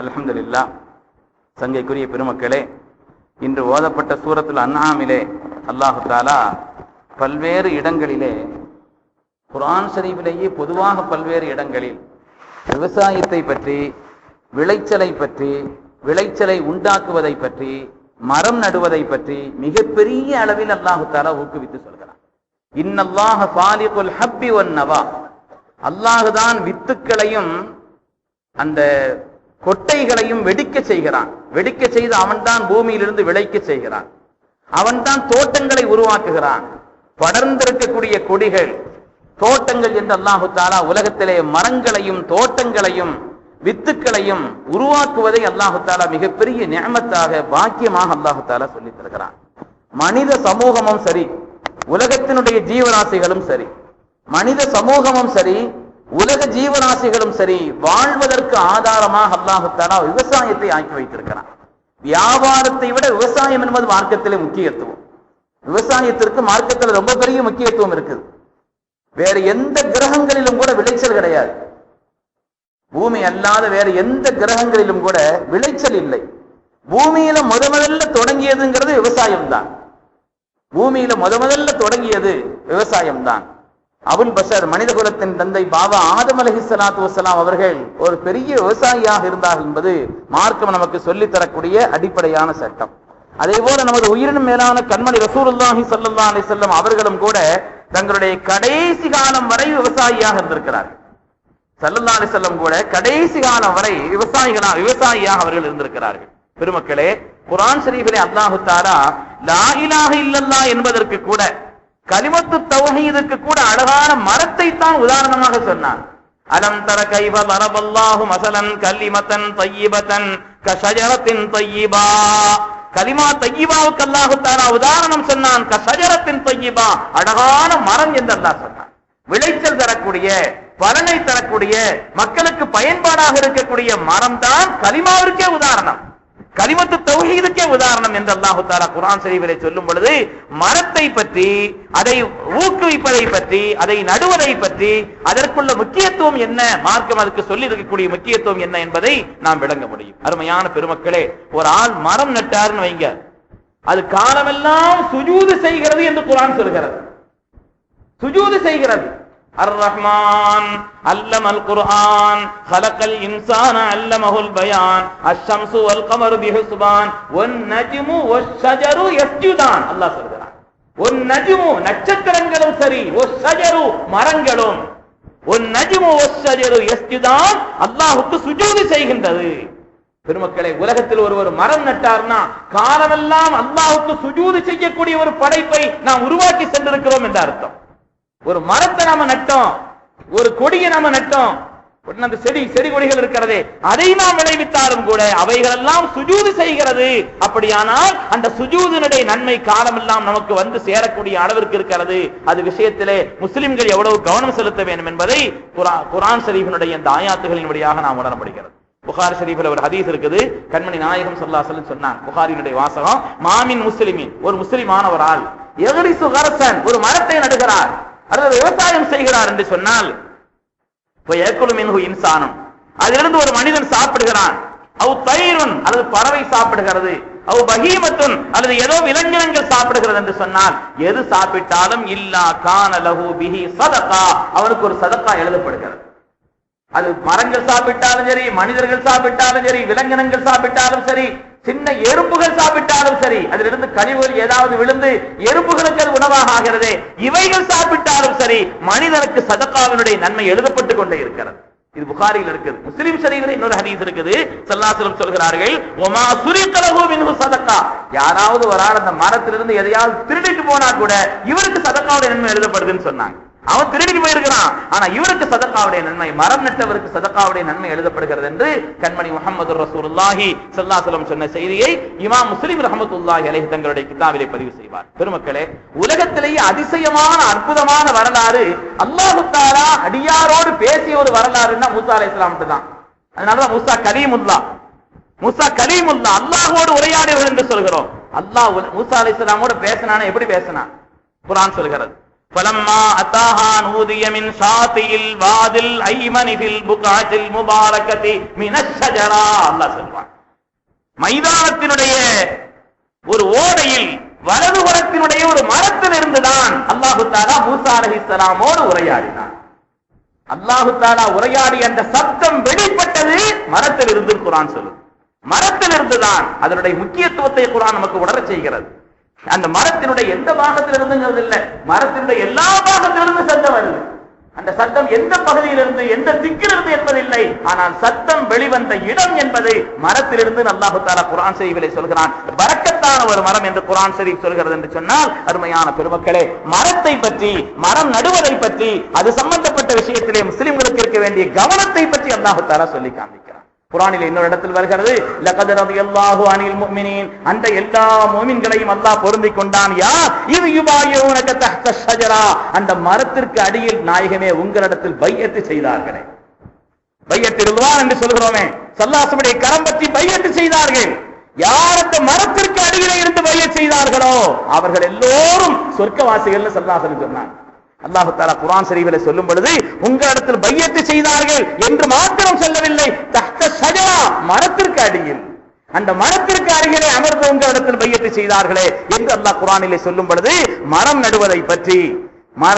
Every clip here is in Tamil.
அலமதுல்லா சங்கைக்குரிய பெருமக்களே இன்று ஓதப்பட்ட சூரத்தில் அண்ணாமிலே அல்லாஹு தாலா பல்வேறு இடங்களிலே குரான் ஷரீஃபிலேயே பொதுவாக பல்வேறு இடங்களில் விவசாயத்தை பற்றி விளைச்சலை பற்றி விளைச்சலை உண்டாக்குவதை பற்றி மரம் நடுவதை பற்றி மிகப்பெரிய அளவில் அல்லாஹு தாலா ஊக்குவித்து சொல்கிறான். இன்னல்லாஹ ஃபாலிகுல் ஹப்பி வன் நவா. அல்லாஹுதான் வித்துக்களையும் அந்த கொட்டைகளையும் வெடிக்க செய்கிறான். வெடிக்க செய்து அவன்தான் பூமியிலிருந்து விளைக்க செய்கிறான். அவன்தான் தோட்டங்களை உருவாக்குகிறான். படர்ந்திருக்கக்கூடிய கொடிகள் தோட்டங்கள் என்று அல்லாஹு தாலா உலகத்திலே மரங்களையும் தோட்டங்களையும் வித்துக்களையும் உருவாக்குவதை அல்லாஹு தாலா மிகப்பெரிய நியமத்தாக பாக்கியமாக அல்லாஹு தாலா சொல்லித் தருகிறான். மனித சமூகமும் சரி உலகத்தினுடைய ஜீவராசிகளும் சரி மனித சமூகமும் சரி உலக ஜீவராசிகளும் சரி வாழ்வதற்கு ஆதாரமாக அல்லாஹு விவசாயத்தை ஆக்கி வைத்திருக்கிறான். வியாபாரத்தை விட விவசாயம் என்பது மார்க்கத்திலே முக்கியத்துவம். விவசாயத்திற்கு மார்க்கத்தில் ரொம்ப பெரிய முக்கியத்துவம் இருக்குது. வேற எந்த கிரகங்களிலும் கூட விளைச்சல் கிடையாது. பூமி அல்லாத வேற எந்த கிரகங்களிலும் கூட விளைச்சல் இல்லை. பூமியில முத முதல்ல தொடங்கியதுங்கிறது விவசாயம் தான் பூமியில முத முதல்ல தொடங்கியது விவசாயம் தான் அபுல் பஷர் மனித குலத்தின் தந்தை பாபா ஆதம் அலஹி சலாத்து வசலாம் அவர்கள் ஒரு பெரிய விவசாயியாக இருந்தார்கள் என்பது மார்க்கம் நமக்கு சொல்லித் தரக்கூடிய அடிப்படையான சட்டம். அதே போல நமது உயிரினும் மேலான கண்மணி ரசூலுல்லாஹி சல்லா அலி செல்லம் அவர்களும் கூட தங்களுடைய கடைசி காலம் வரை விவசாயியாக இருந்திருக்கிறார்கள். சல்லல்லா அலிசல்லம் கூட கடைசி காலம் வரை விவசாயிகளா விவசாயியாக அவர்கள் இருந்திருக்கிறார்கள். பெருமக்களே குரான் ஷரீஃபிலே அல்லாஹு தாரா லா இலாக இல்லல்லா என்பதற்கு கூட கலிமத்து தௌஹீதுக்கு கூட அழகான மரத்தை தான் உதாரணமாக சொன்னான். அலம் தர கைவ வரபல்லாஹு மசலன் கல்லிமத்தன் தையிபத்தன் கஷஜரத்தின் தையிபா கலிமா தையிபாவுக்கு அல்லாஹு தாலா உதாரணம் சொன்னான் கஷஜரத்தின் தையிபா அழகான மரம் என்று அல்லாஹ் சொன்னான். விளைச்சல் தரக்கூடிய பலனை தரக்கூடிய மக்களுக்கு பயன்பாடாக இருக்கக்கூடிய மரம் தான் கலிமாவிற்கே உதாரணம். கலிமத்து தௌஹீதுக்கே உதாரணம் என்று அல்லாஹு தாலா குரான் செய்வதை சொல்லும் பொழுது மரத்தை பற்றி அதை ஊக்குவிப்பதை பற்றி அதை நடுவதை பற்றி அதற்குள்ள முக்கியத்துவம் என்ன மார்க்கம் அதுக்கு சொல்லி இருக்கக்கூடிய முக்கியத்துவம் என்ன என்பதை நாம் விளங்க முடியும். அருமையான பெருமக்களே ஒரு ஆள் மரம் நட்டாருன்னு வைங்க. அது காலமெல்லாம் சுஜூது செய்கிறது என்று குரான் சொல்கிறது. சுஜூது செய்கிறது. الرحمن علم القرآن خلق الإنسان علمه البيان الشمس والقمر بحسبان والنجم والشجر يسجدان. அல்லாஹ் சொல்கிறான் ஒரு நட்சத்திரங்களும் சரி ஒரு ஷஜரு மரங்களும் ஒரு நஜ்மு ஒரு ஷஜரு எஸ்ஜுதான் சுஜூதி செய்கின்றது. பெருமக்களை உலகத்தில் ஒருவர் மரம் நட்டார்னா காலமெல்லாம் அல்லாஹுக்கு சுஜூதி செய்யக்கூடிய ஒரு படைப்பை நாம் உருவாக்கி சென்றிருக்கிறோம் என்ற அர்த்தம். ஒரு மரத்தை நாம நட்டோம் ஒரு கொடியை நாம நட்டோம் அந்த செடி செடி கொடிகள் இருக்கிறதே அதை நாம் விளைவித்தாலும் கூட அவைகள் எல்லாம் சுஜூது செய்கிறது. அப்படியானால் அந்த சுஜூதினுடைய நன்மை காலமெல்லாம் நமக்கு வந்து சேரக்கூடிய அளவிற்கு இருக்கிறது. அது விஷயத்திலே முஸ்லிம்கள் எவ்வளவு கவனம் செலுத்த வேண்டும் என்பதை குரா- ஷரீஃபினுடைய இந்த ஆயாத்துகளின் வழியாக நாம் உணரப்படுகிறது. புகார் ஷரீஃபில் ஒரு ஹதீஸ் இருக்குது. கண்மணி நாயகம் சொல்லா சொல்லு சொன்னான் புகாரினுடைய வாசகம் மாமின் முஸ்லிமின் ஒரு முஸ்லிமான ஒரு ஆள் ஒரு மரத்தை நடுகிறார். அல்லது விவசாயம் செய்கிறார் என்று சொன்னால் இன்சானம். அதிலிருந்து ஒரு மனிதன் சாப்பிடுகிறான். அவ் தயிரும் அல்லது பறவை சாப்பிடுகிறது. அவ் பகீமத்துன் அல்லது ஏதோ விலங்கினங்கள் சாப்பிடுகிறது என்று சொன்னால் எது சாப்பிட்டாலும் இல்லா கான லகு பிஹி சதகா. அவனுக்கு ஒரு சதக்கா எழுதப்படுகிறது. அது மரங்கள் சாப்பிட்டாலும் சரி மனிதர்கள் சாப்பிட்டாலும் சரி விலங்கினங்கள் சாப்பிட்டாலும் சரி சின்ன எறும்புகள் சாப்பிட்டாலும் சரி அதிலிருந்து கழிவுகள் ஏதாவது விழுந்து எறும்புகளுக்கு அது உணவாக ஆகிறது இவைகள் சாப்பிட்டாலும் சரி மனிதனுக்கு சதக்காவினுடைய நன்மை எழுதப்பட்டு கொண்டே இருக்கிறது. இது புகாரில் இருக்குது. முஸ்லிம் ஷரீஃபில் இன்னொரு ஹதீஸ் இருக்குது. சல்லாசலம் சொல்கிறார்கள் ஒமா சுரிகலஹு மின்ஹு சதக்கா. யாராவது ஒரு ஆள் அந்த மரத்திலிருந்து எதையாவது திருடிட்டு போனா கூட இவருக்கு சதக்காவுடைய நன்மை எழுதப்படுதுன்னு சொன்னாங்க. அவன் திருடி போயிருக்கிறான். ஆனா இவருக்கு சதக்காவுடைய நன்மை மரம் நட்டவருக்கு சதக்காவுடைய நன்மை எழுதப்படுகிறது என்று கண்மணி முகமது ரசூல்லாஹி சல்லாசலம் சொன்ன செய்தியை இமாம் முஸ்லிம் ரஹமத்துல்லாஹி அலை தங்களுடைய கிதாபிலே பதிவு செய்வார். பெருமக்களே உலகத்திலேயே அதிசயமான அற்புதமான வரலாறு அல்லாஹு தாலா அடியாரோடு பேசிய ஒரு வரலாறுன்னா மூசா அலைஹிஸ்ஸலாம் தான். அதனாலதான் மூசா கலீமுல்லா. மூசா கலீமுல்லா அல்லாஹோடு உரையாடியவர்கள் என்று சொல்கிறோம். அல்லாஹ் மூசா அலைஹிஸ்ஸலாமோடு பேசினான எப்படி பேசினான்? குரான் சொல்கிறது. فلما أتاها نودي من شاطئ الوادي الأيمن في البقعة المباركة من الشجرة அல்லாஹ் சொல்வான் மைதானத்தினுடைய ஒரு ஓடையில் வலது புறத்தினுடைய ஒரு மரத்தில் இருந்துதான் அல்லாஹு தாலா மூசா அலைஹிஸ்ஸலாமோடு உரையாடினான் அல்லாஹு தாலா உரையாடி அந்த சப்தம் வெளிப்பட்டது மரத்தில் இருந்து குரான் சொல்லுது மரத்தில் இருந்துதான் அதனுடைய முக்கியத்துவத்தை குரான் நமக்கு உணரச் செய்கிறது அந்த மரத்தினுடைய எந்த பாகத்தில் இல்லை மரத்தினுடைய எல்லா பாகத்திலிருந்து சத்தம் வருது. அந்த சத்தம் எந்த பகுதியிலிருந்து எந்த திக்கிலிருந்து என்பதில்லை. ஆனால் சத்தம் வெளிவந்த இடம் என்பதை மரத்திலிருந்து அல்லாஹு தாலா குரான் செய்விலை சொல்கிறான். வரக்கத்தான ஒரு மரம் என்று குரான் ஷரீப் சொல்கிறது என்று சொன்னால் அருமையான பெருமக்களே மரத்தை பற்றி மரம் நடுவதை பற்றி அது சம்பந்தப்பட்ட விஷயத்திலே முஸ்லிம்களுக்கு இருக்க வேண்டிய கவனத்தை பற்றி அல்லாஹு தாலா சொல்லி காண்பிக்கிறான். குரானில் இன்னொரு இடத்தில் வருகிறது. லகத் ரலியல்லாஹு அனில் முஃமினீன். அந்த எல்லா முஃமின்களையும் அல்லாஹ் பொருந்திக் கொண்டான். யா இது யுபாயூனக தஹ்த ஷஜரா. அந்த மரத்திற்கு அடியில் நாயகமே உங்களிடத்தில் பையத்து செய்தார்களே. பையத்து ரிதுவான் என்று சொல்கிறோமே. சல்லாசமுடைய கரம் பற்றி பையத்து செய்தார்கள். யார் அந்த மரத்திற்கு அடியிலே இருந்து பையத் செய்தார்களோ? அவர்கள் எல்லோரும் சொர்க்கவாசிகள்னு சல்லாசன் சொன்னாங்க. அல்லாஹு தாலா குரான் ஷரீஃபிலே சொல்லும் பொழுது உங்களிடத்தில் பையத்து செய்தார்கள் என்று மாத்திரம் சொல்லவில்லை. தஹ்த ஷஜரா மரத்திற்கு அடியில். அந்த மரத்திற்கு அருகிலே அமர்ந்து உங்களிடத்தில் பையத்து செய்தார்களே என்று அல்லாஹ் குரானிலே சொல்லும் பொழுது மரம் நடுவதை பற்றி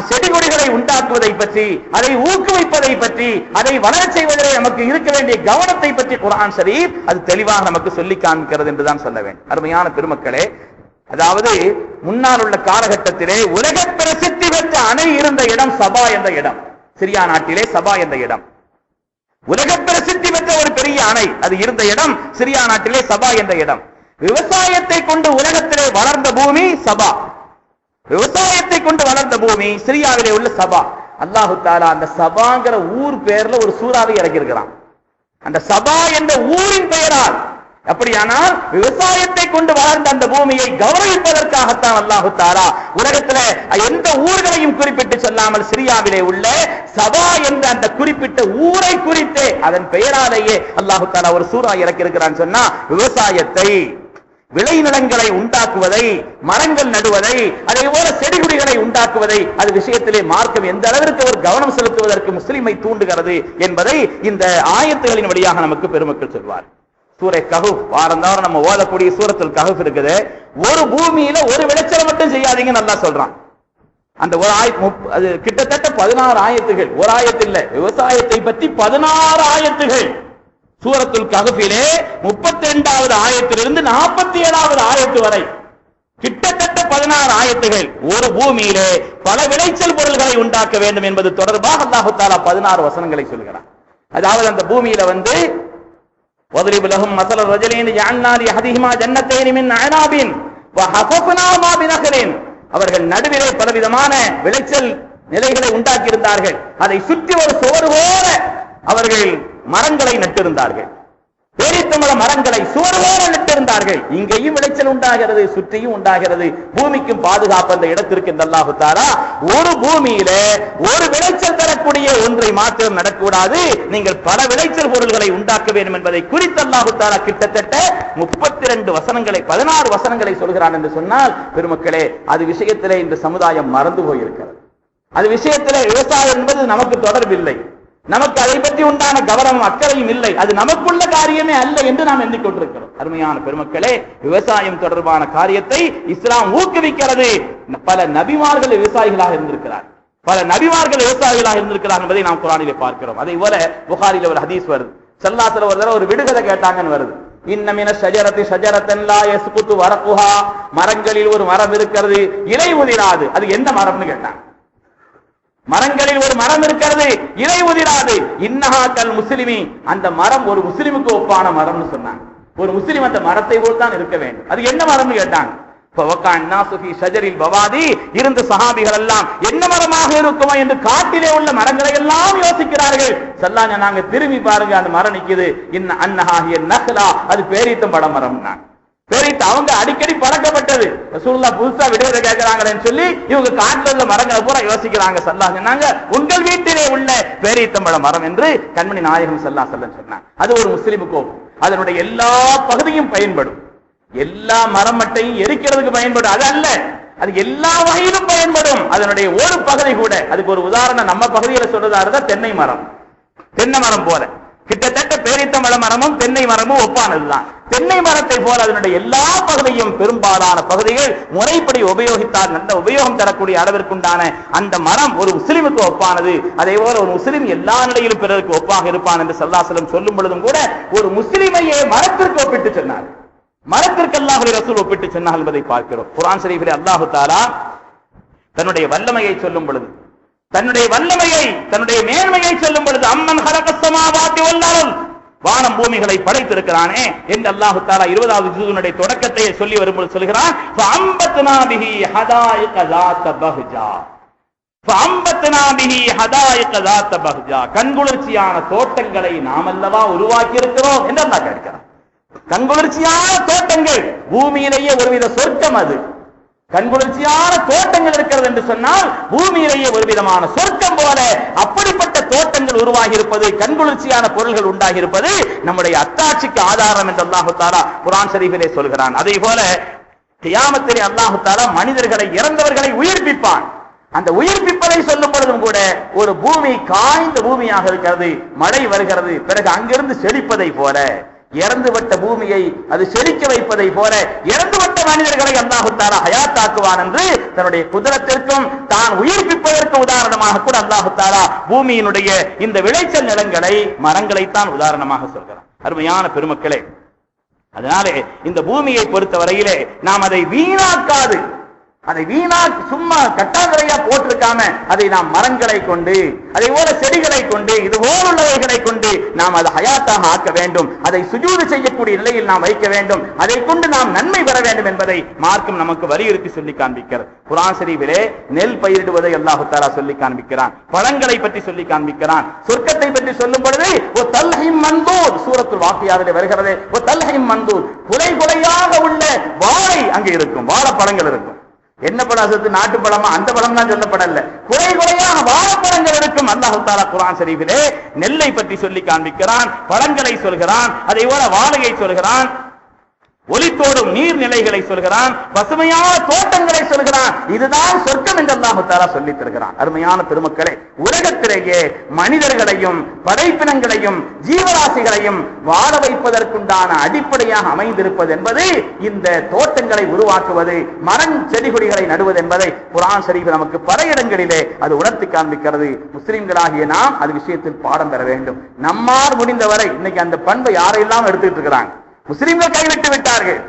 செடி கொடிகளை உண்டாக்குவதை பற்றி அதை ஊக்குவிப்பதை பற்றி அதை வளர செய்வதிலே நமக்கு இருக்க வேண்டிய கவனத்தை பற்றி குரான் ஷரீப் அது தெளிவாக நமக்கு சொல்லி காண்கிறது என்றுதான் சொல்ல வேண்டும். அருமையான பெருமக்களே அதாவது முன்னால் உள்ள காலகட்டத்திலே உலக பிரசி பெற்ற அணை இருந்த இடம் சபா என்ற இடம். சிரியா நாட்டிலே சபா என்ற இடம். உலக பிரசித்தி பெற்ற ஒரு பெரிய அணை அது இருந்த இடம் சிரியா நாட்டிலே சபா என்ற இடம். விவசாயத்தை கொண்டு உலகத்திலே வளர்ந்த பூமி சபா. விவசாயத்தை கொண்டு வளர்ந்த பூமி சிரியாவிலே உள்ள சபா. அல்லாஹு தாலா அந்த சபாங்கிற ஊர் பேர்ல ஒரு சூறாவை இறக்கியிருக்கிறான். அந்த சபா என்ற ஊரின் பெயரால் அப்படியானால் விவசாயத்தை கொண்டு வளர்ந்த அந்த பூமியை கௌரவிப்பதற்காகத்தான் அல்லாஹு தாரா உலகத்துல எந்த ஊர்களையும் குறிப்பிட்டு சொல்லாமல் சிரியாவிலே உள்ள சபா என்ற அந்த குறிப்பிட்ட ஊரை குறித்தே அதன் பெயராலேயே அல்லாஹு தாரா ஒரு சூறா இறக்கிருக்கிறான்னு சொன்னா விவசாயத்தை விளைநிலங்களை உண்டாக்குவதை மரங்கள் நடுவதை அதே போல செடிகுடிகளை உண்டாக்குவதை அது விஷயத்திலே மார்க்கம் எந்த அளவிற்கு ஒரு கவனம் செலுத்துவதற்கு முஸ்லிமை தூண்டுகிறது என்பதை இந்த ஆயத்துகளின் வழியாக நமக்கு பெருமக்கள் சொல்வார் சூரை கஹுப் வாரந்தாரம் நம்ம ஓதக்கூடிய சூரத்தில் கஹுப் இருக்குது. ஒரு பூமியில ஒரு விளைச்சலை மட்டும் செய்யாதீங்க நல்லா சொல்றான். அந்த ஒரு ஆய் அது கிட்டத்தட்ட பதினாறு ஆயத்துகள். ஒரு ஆயத்து இல்ல விவசாயத்தை பற்றி பதினாறு ஆயத்துகள். சூரத்துல் கஹஃபிலே முப்பத்தி ரெண்டாவது ஆயத்திலிருந்து நாற்பத்தி ஏழாவது ஆயத்து வரை கிட்டத்தட்ட பதினாறு ஆயத்துகள். ஒரு பூமியிலே பல விளைச்சல் பொருள்களை உண்டாக்க வேண்டும் என்பது தொடர்பாக அல்லாஹு தாலா பதினாறு வசனங்களை சொல்கிறான். அதாவது அந்த பூமியில வந்து وَاضْرِبْ لَهُمْ مَثَلَ الرَّجُلَيْنِ جَعَلْنَا لِأَحَدِهِمَا جَنَّتَيْنِ مِنْ أَعْنَابٍ وَحَفَفْنَاهُمَا بِنَخْلٍ அவர்கள் நடுவிலே பலவிதமான விளைச்சல் நிலைகளை உண்டாக்கி இருந்தார்கள் அதை சுற்றி ஒரு சுவர் போல அவர்கள் மரங்களை நட்டிருந்தார்கள் பேரித்தமல மரங்களை சுவர் போல நட்டிருந்தார்கள் இங்கேயும் விளைச்சல் உண்டாகிறது சுற்றியும் உண்டாகிறது. பூமிக்கும் பாதுகாப்பு அந்த இடத்திற்கு இந்த அல்லாஹு ஒரு பூமியில ஒரு விளைச்சல் தரக்கூடிய ஒன்றை மாத்திரம் நடக்கூடாது நீங்கள் பல விளைச்சல் பொருள்களை உண்டாக்க வேண்டும் என்பதை குறித்து அல்லாஹு கிட்டத்தட்ட முப்பத்தி ரெண்டு வசனங்களை பதினாறு வசனங்களை சொல்கிறான் என்று சொன்னால் பெருமக்களே அது விஷயத்திலே இந்த சமுதாயம் மறந்து போயிருக்கிறது. அது விஷயத்திலே விவசாயம் என்பது நமக்கு தொடர்பில்லை. நமக்கு அதை பற்றி உண்டான கவனமும் அக்கறையும் இல்லை. அது நமக்குள்ள காரியமே அல்ல என்று நாம் எண்ணிக்கொண்டிருக்கிறோம். அருமையான பெருமக்களே விவசாயம் தொடர்பான காரியத்தை இஸ்லாம் ஊக்குவிக்கிறது. பல நபிமார்கள் விவசாயிகளாக இருந்திருக்கிறார் பல நபிமார்கள் விவசாயிகளாக இருந்திருக்கிறார் என்பதை நாம் குரானிலே பார்க்கிறோம். அதே போல புகாரில ஒரு ஹதீஸ் வருது. செல்லாத்துல ஒரு தடவை ஒரு விடுகதை கேட்டாங்கன்னு வருது. இன்னமின சஜரத்தை சஜரத்தன்லா லா வரப்புகா மரங்களில் ஒரு மரம் இருக்கிறது இலை உதிராது. அது எந்த மரம்னு கேட்டாங்க. மரங்களில் ஒரு மரம் இருக்கிறது இலை உதிராது. இன்னஹாக்கல் முஸ்லிமி. அந்த மரம் ஒரு முஸ்லிமுக்கு ஒப்பான மரம்னு சொன்னாங்க. ஒரு முஸ்லிம் அந்த மரத்தை போல் தான் இருக்க வேண்டும். அது என்ன மரம்னு கேட்டாங்க. இருந்த சஹாபிகள் எல்லாம் என்ன மரமாக இருக்குமோ என்று காட்டிலே உள்ள மரங்களை எல்லாம் யோசிக்கிறார்கள். சல்லாங்க நாங்க திரும்பி பாருங்க அந்த மரம் நிக்குது. இன்ன அன்னஹாகிய நகலா அது பேரீத்தம் பட மரம் தான் பேரித்து அவங்க அடிக்கடி பழக்கப்பட்டது. ரசூல்லா புதுசா விடுதலை கேட்கிறாங்களேன்னு சொல்லி இவங்க காட்டுல உள்ள மரங்களை பூரா யோசிக்கிறாங்க. சல்லா சொன்னாங்க உங்கள் வீட்டிலே உள்ள பேரீத்தம்பழ மரம் என்று கண்மணி நாயகம் சல்லா செல்லம் சொன்னாங்க. அது ஒரு முஸ்லிமுக்கு ஒப்பு. அதனுடைய எல்லா பகுதியும் பயன்படும். எல்லா மரம் மட்டையும் எரிக்கிறதுக்கு பயன்படும். அது அல்ல அது எல்லா வகையிலும் பயன்படும். அதனுடைய ஒரு பகுதி கூட அதுக்கு ஒரு உதாரணம் நம்ம பகுதியில சொல்றதா இருந்தா தென்னை மரம். தென்னை மரம் போல. கிட்டத்தட்ட பேரித்தமழ மரமும் தென்னை மரமும் ஒப்பானதுதான். தென்னை மரத்தை போல அதனுடைய எல்லா பகுதியும் பெரும்பாலான பகுதிகள் முறைப்படி உபயோகித்தால் நல்ல உபயோகம் தரக்கூடிய அளவிற்குண்டான அந்த மரம் ஒரு முஸ்லிமுக்கு ஒப்பானது. அதே போல ஒரு முஸ்லிம் எல்லா நிலையிலும் பிறருக்கு ஒப்பாக இருப்பான் என்று சல்லாசலம் சொல்லும் பொழுதும் கூட ஒரு முஸ்லிமையே மரத்திற்கு ஒப்பிட்டு சொன்னார். மரத்திற்கு அல்லாஹுடைய ரசூல் ஒப்பிட்டு சொன்னார் என்பதை பார்க்கிறோம். குரான் ஷரீஃபிலே அல்லாஹு தாலா தன்னுடைய வல்லமையை சொல்லும் பொழுது தன்னுடைய வல்லமையை தன்னுடைய மேன்மையை சொல்லும் பொழுது அம்மன் ஹரகசமாவாத்தி வல்லாரும் வானம் பூமிகளை படைத்திருக்கிறானே என்று அல்லாஹு தாலா இருபதாவது ஜூனுடைய சொல்லி வரும்போது சொல்கிறான் கண்குளிர்ச்சியான தோட்டங்களை நாம் அல்லவா உருவாக்கி இருக்கிறோம் என்று அல்லா கேட்கிறான். கண்குளிர்ச்சியான தோட்டங்கள் பூமியிலேயே ஒருவித சொர்க்கம் அது. கண்குளிர்ச்சியான தோட்டங்கள் இருக்கிறது என்று சொன்னால் பூமியிலேயே ஒரு விதமான சொர்க்கம் போல அப்படிப்பட்ட உருவாகி இருப்பது கண்குளிர்ச்சியான பொருள்கள் உண்டாகி இருப்பது நம்முடைய அத்தாட்சிக்கு ஆதாரம் என்று அல்லாஹு தாலா குரான் சொல்கிறான். அதே போல தியாமத்திலே அல்லாஹு தாலா மனிதர்களை இறந்தவர்களை உயிர்ப்பிப்பான். அந்த உயிர்ப்பிப்பதை சொல்லும் பொழுதும் கூட ஒரு பூமி காய்ந்த பூமியாக இருக்கிறது மழை வருகிறது பிறகு அங்கிருந்து செழிப்பதை போல. இறந்துவிட்ட பூமியை அது செழிக்க வைப்பதை போல இறந்துவிட்ட மனிதர்களை அல்லாஹு ஹயாத்தாக்குவான் என்று தன்னுடைய குதிரத்திற்கும் தான் உயிர்ப்பிப்பதற்கு உதாரணமாக கூட அல்லாஹு பூமியினுடைய இந்த விளைச்சல் நிலங்களை மரங்களைத்தான் உதாரணமாக சொல்கிறான். அருமையான பெருமக்களே அதனாலே இந்த பூமியை பொறுத்த வரையிலே நாம் அதை வீணாக்காது. அதை வீணா சும்மா கட்டாந்தரையா போட்டிருக்காம அதை நாம் மரங்களை கொண்டு அதை போல செடிகளை கொண்டு இது போலுள்ளவைகளை கொண்டு நாம் அதை ஹயாத்தாக ஆக்க வேண்டும். அதை சுஜூது செய்யக்கூடிய நிலையில் நாம் வைக்க வேண்டும். அதை கொண்டு நாம் நன்மை பெற வேண்டும் என்பதை மார்க்கம் நமக்கு வலியுறுத்தி சொல்லி காண்பிக்கிறது. குரான் நெல் பயிரிடுவதை அல்லாஹு தாலா சொல்லி காண்பிக்கிறான். பழங்களை பற்றி சொல்லி காண்பிக்கிறான். சொர்க்கத்தை பற்றி சொல்லும் பொழுது ஒரு தல்ஹிம் மந்தூர் சூரத்துல் வாக்கியாவிலே வருகிறது. ஒரு தல்ஹிம் மந்தூர் குலை குலையாக உள்ள வாழை அங்கே இருக்கும். வாழைப்பழங்கள் இருக்கும். என்ன பழம் அது? நாட்டு பழமா அந்த பழம் தான் சொல்லப்படல. குறை குறையாக வாழைப்பழங்கள் இருக்கும் அல்லாஹு தாலா குரான் சரிவிலே நெல்லை பற்றி சொல்லி காண்பிக்கிறான் பழங்களை சொல்கிறான் அதே போல வாழையை சொல்கிறான் ஒலித்தோடும் நீர்நிலைகளை சொல்கிறான் பசுமையான தோட்டங்களை சொல்கிறான். இதுதான் சொர்க்கம் என்று அல்லாஹு சொல்லித் தருகிறான். அருமையான பெருமக்களே உலகத்திலேயே மனிதர்களையும் படைப்பினங்களையும் ஜீவராசிகளையும் வாழ வைப்பதற்குண்டான அடிப்படையாக அமைந்திருப்பது என்பது இந்த தோட்டங்களை உருவாக்குவது மரம் செடி கொடிகளை நடுவது என்பதை குரான் ஷரீஃப் நமக்கு பல இடங்களிலே அது உணர்த்தி காண்பிக்கிறது. முஸ்லிம்களாகிய நாம் அது விஷயத்தில் பாடம் பெற வேண்டும். நம்மால் முடிந்தவரை இன்னைக்கு அந்த பண்பை யாரெல்லாம் எடுத்துட்டு இருக்கிறாங்க? முஸ்லிம்கள் கைவிட்டு விட்டார்கள்.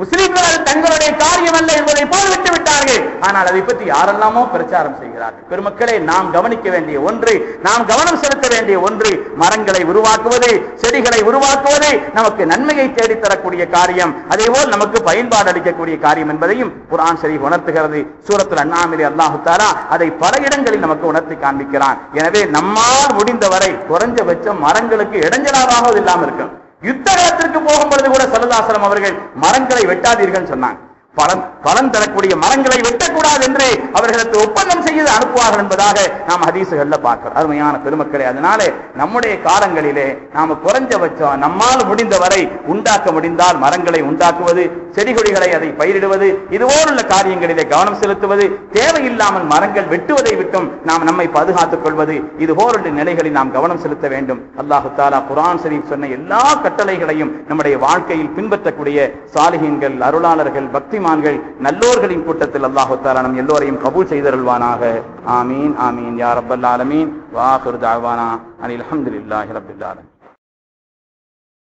முஸ்லிம்கள் அது தங்களுடைய காரியம் அல்ல என்பதை போல் விட்டு விட்டார்கள். ஆனால் அதை பற்றி யாரெல்லாமோ பிரச்சாரம் செய்கிறார்கள். பெருமக்களே நாம் கவனிக்க வேண்டிய ஒன்று நாம் கவனம் செலுத்த வேண்டிய ஒன்று மரங்களை உருவாக்குவது செடிகளை உருவாக்குவது நமக்கு நன்மையை தேடித்தரக்கூடிய காரியம். அதே போல் நமக்கு பயன்பாடு அளிக்கக்கூடிய காரியம் என்பதையும் குரான் சரி உணர்த்துகிறது. சூரத்தில் அண்ணாமிலே அல்லாஹு தாரா அதை பல இடங்களில் நமக்கு உணர்த்தி காண்பிக்கிறான். எனவே நம்மால் முடிந்தவரை குறைஞ்சபட்சம் மரங்களுக்கு இடைஞ்சலாவது இல்லாமல் இருக்கும் யுத்த களத்திற்கு போகும் பொழுது கூட சரதாசனம் அவர்கள் மரங்களை வெட்டாதீர்கள் சொன்னாங்க. பலன் பலன் தரக்கூடிய மரங்களை வெட்டக்கூடாது என்று அவர்களுக்கு ஒப்பந்தம் செய்து அனுப்புவார்கள் என்பதாக நாம் ஹதீசுகள்ல பார்க்கிறோம். அருமையான பெருமக்களே அதனால நம்முடைய காலங்களிலே நாம குறைஞ்சபட்சம் நம்மால் முடிந்தவரை உண்டாக்க முடிந்தால் மரங்களை உண்டாக்குவது செடி கொடிகளை அதை பயிரிடுவது இதுபோலுள்ள காரியங்களிலே கவனம் செலுத்துவது தேவையில்லாமல் மரங்கள் வெட்டுவதை விட்டும் நாம் நம்மை பாதுகாத்துக் கொள்வது இதுபோலுள்ள நிலைகளில் நாம் கவனம் செலுத்த வேண்டும். அல்லாஹு தாலா குரான் சரீப் சொன்ன எல்லா கட்டளைகளையும் நம்முடைய வாழ்க்கையில் பின்பற்றக்கூடிய சாலிகன்கள் அருளாளர்கள் பக்திமான்கள் நல்லோர்களின் கூட்டத்தில் அல்லாஹு தாலா நம் எல்லோரையும் கபூல் செய்தருள்வானாக. ஆமீன் ஆமீன். யார் ரப்பல் ஆலமீன் வாஹிர் தாவானா. அனில் அஹமதுல்லாஹி ரப்பில் ஆலமீன்.